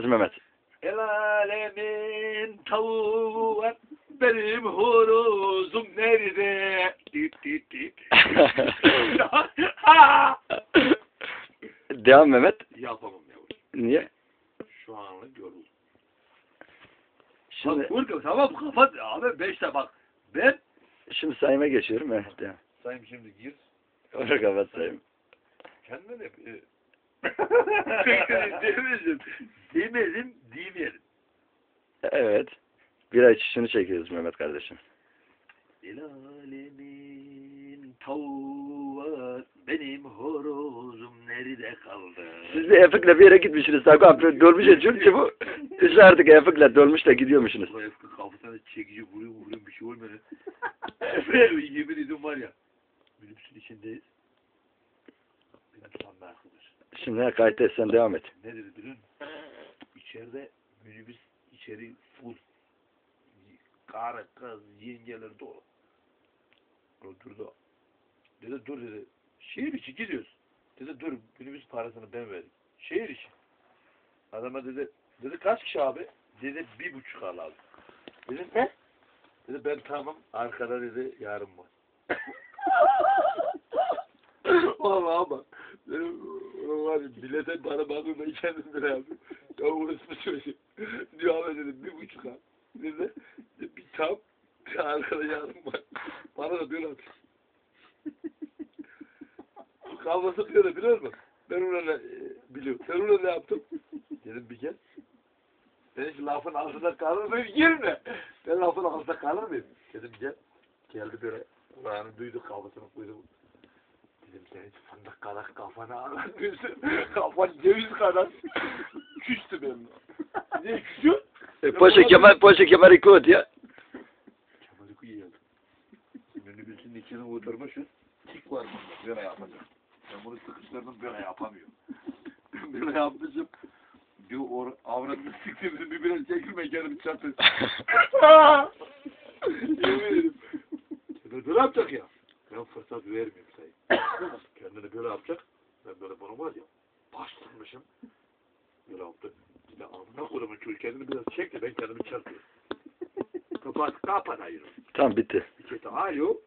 başlasın Mehmet. El alemin tavuğu var. Benim horozum nerede? Dit dit dit. Devam Mehmet. Yapamam yavrum. Niye? Şu anlık yoruldum. Şimdi, Bak vur tamam kapat. Abi beşte bak. Ben şimdi sayıma geçiyorum. Evet, devam. sayım şimdi gir. Onu kapat sayım. Kendine e, demedim. Demedim demeyelim. Evet. Bir ay çişini çekiyoruz Mehmet kardeşim. El alemin tavuğu. Benim horozum nerede kaldı? Siz bir Efik'le bir yere gitmişsiniz. Sakın dolmuş ya çünkü bu. Siz artık Efik'le dolmuş da gidiyormuşsunuz. Ulan kafasına çekici vuruyor vuruyor bir şey olmuyor. Yemin ediyorum var ya. Minibüsün içindeyiz. Benim sanma arkadaş. Şimdi ne kayıt et sen devam et. Ne dedi biliyor musun? İçeride minibüs içeri full. Karı, kız, yengeler dolu. O durdu. Dedi dur dedi. Şehir içi gidiyoruz. Dedi dur minibüs parasını ben vereyim. Şehir içi. Adama dedi dedi kaç kişi abi? Dedi bir buçuk al abi. Dedim ne? Dedi ben tamam arkada dedi yarın var. Vallahi bak. Benim var bilete bana bakımda kendim bir abi. Ya orası bir çocuk. Diyor abi dedim bir buçuk al. Dedi bir tam bir arkada yarın var. Bana da diyor abi. Kavgası diyor da biliyor musun? Ben ona ne, e, biliyorum. Sen ona ne yaptın? Dedim bir gel. Ben hiç lafın altında kalır mıyım? Girme. Ben lafın altında kalır mıyım? Dedim gel. Geldi böyle. Kulağını duydu kafasını koydu. Dedim sen fındık kadar kafana ağlatmıyorsun. Kafan ceviz kadar. Küstü benim. Niye küsüyor? E, Poşe kemer, poşe kemer iki ot ya. Kemal'i yiyelim. Minibüsün içine oturmuşuz. Tik var bunda. Böyle yapacağım. Ben bunu sıkıştırdım böyle yapamıyorum. böyle yapmışım. Diyor or avradını siktirdim bir biraz çekilme kendimi çarptı. Yemin ederim. Böyle yapacak ya. Ben fırsat vermiyorum sayı. Kendini böyle yapacak. Ben böyle bunu var ya. Bastırmışım. Böyle yaptı. De amına koyduğumun çocuğu kendini biraz çekti ben kendimi çarpıyorum. Kapat, kapat ayırın. Tamam bitti. İçeride alo.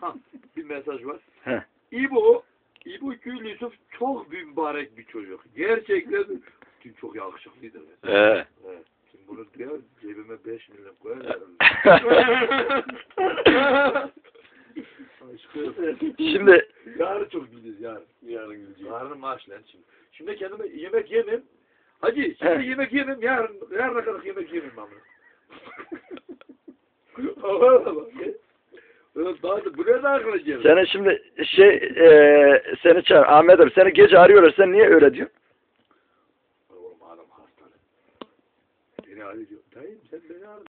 Ha, bir mesaj var. Heh. İbo, İbo Gül Yusuf çok mübarek bir çocuk. Gerçekten Dün çok yakışıklıydı. Ee. Evet. Şimdi bunu diyor, cebime 5 milyon koyar. Şimdi Yarın çok gideceğiz yarın. Yarın gideceğiz. Yarın maaş lan şimdi. Şimdi kendime yemek yemem. Hacı şimdi He. yemek yemem yarın. Yarına kadar yemek yemem ama. Allah Allah. Daha da buraya da aklına gelir. senin şimdi şey e, seni çağır Ahmet abi seni gece arıyorlar sen niye öyle diyorsun? Oğlum adam hasta. Beni arıyor. Dayım sen beni aradın.